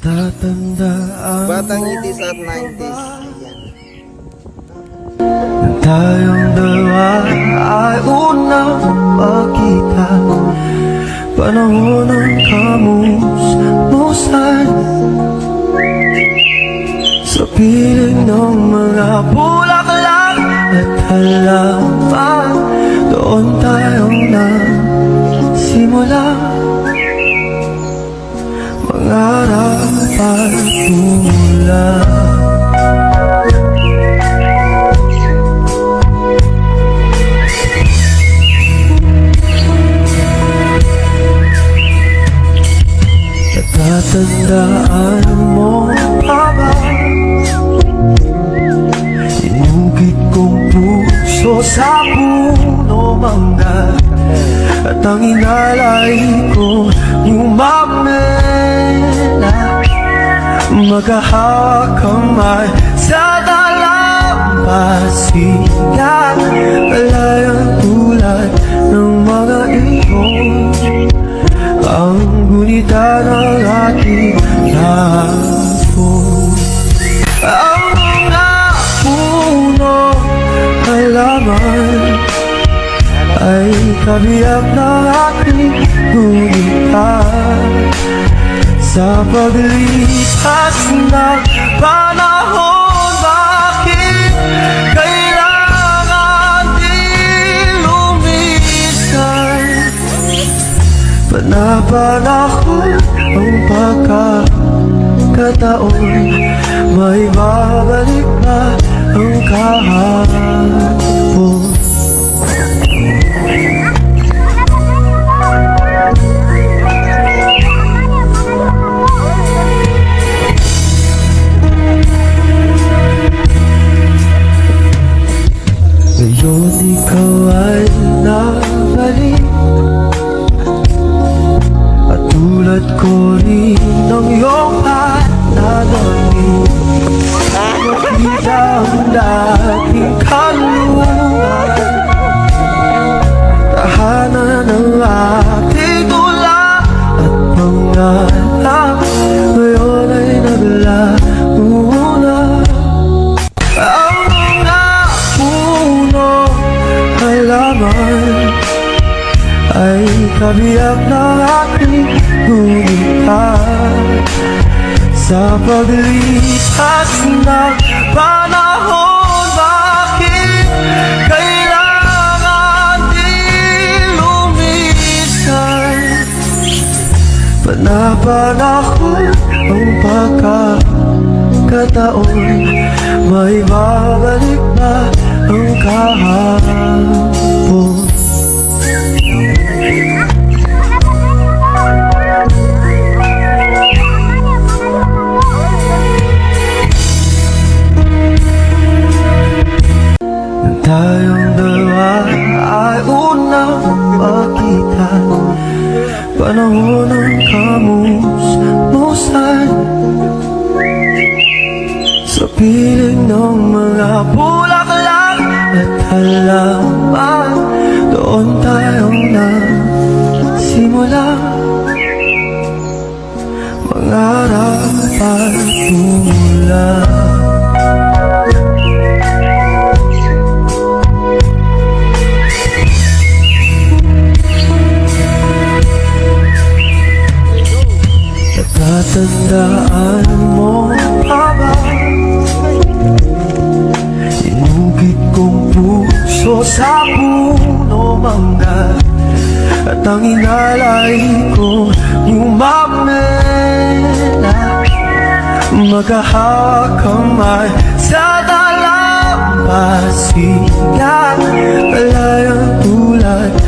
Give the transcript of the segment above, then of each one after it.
Natatandaan Batang mo 80s at 90s. Ayan. Tayong dalawa ay unang makita Panahon ng kamusmusan Sa piling ng mga bulaklak at halaman Doon tayo na simula tumula Natatandaan mo pa ba Inugit kong puso sa puno mangga At ang inalay ko mamela Maghahawak kamay sa dalampasigan Malayang tulad ng mga ibon ang gunita ng ating hapon Ang mga puno halaman Ay kabiyak ng ating gunita Sa paglipas ng panahon Bakit kailangan di lumisan Panapanahon ang pagkakataon May babalik ba ang kahapon ikaw ay nabalik At tulad ko rin ng iyong pananamit Nakita ang dating kalungan ay kabiyak ng aking gunita Sa paglipas ng panahon Bakit kailangan di lumisan? Panapanahon ang pagkakataon May babalik ba ang kahapon makita. Panahon ng kamusmusan Sa piling ng mga bulaklak at halaman Doon tayo na simula Mangarap at tumula Natatandaan mo pa ba Inugit kong puso sa puno mangga At ang inalay ko yung mamela Maghahawak kamay sa dalampasigan Malayang tulad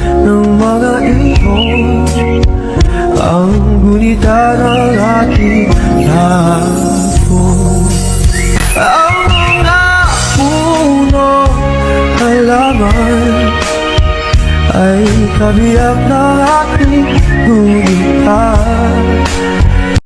halaman Ay kabiyak ng ating gunita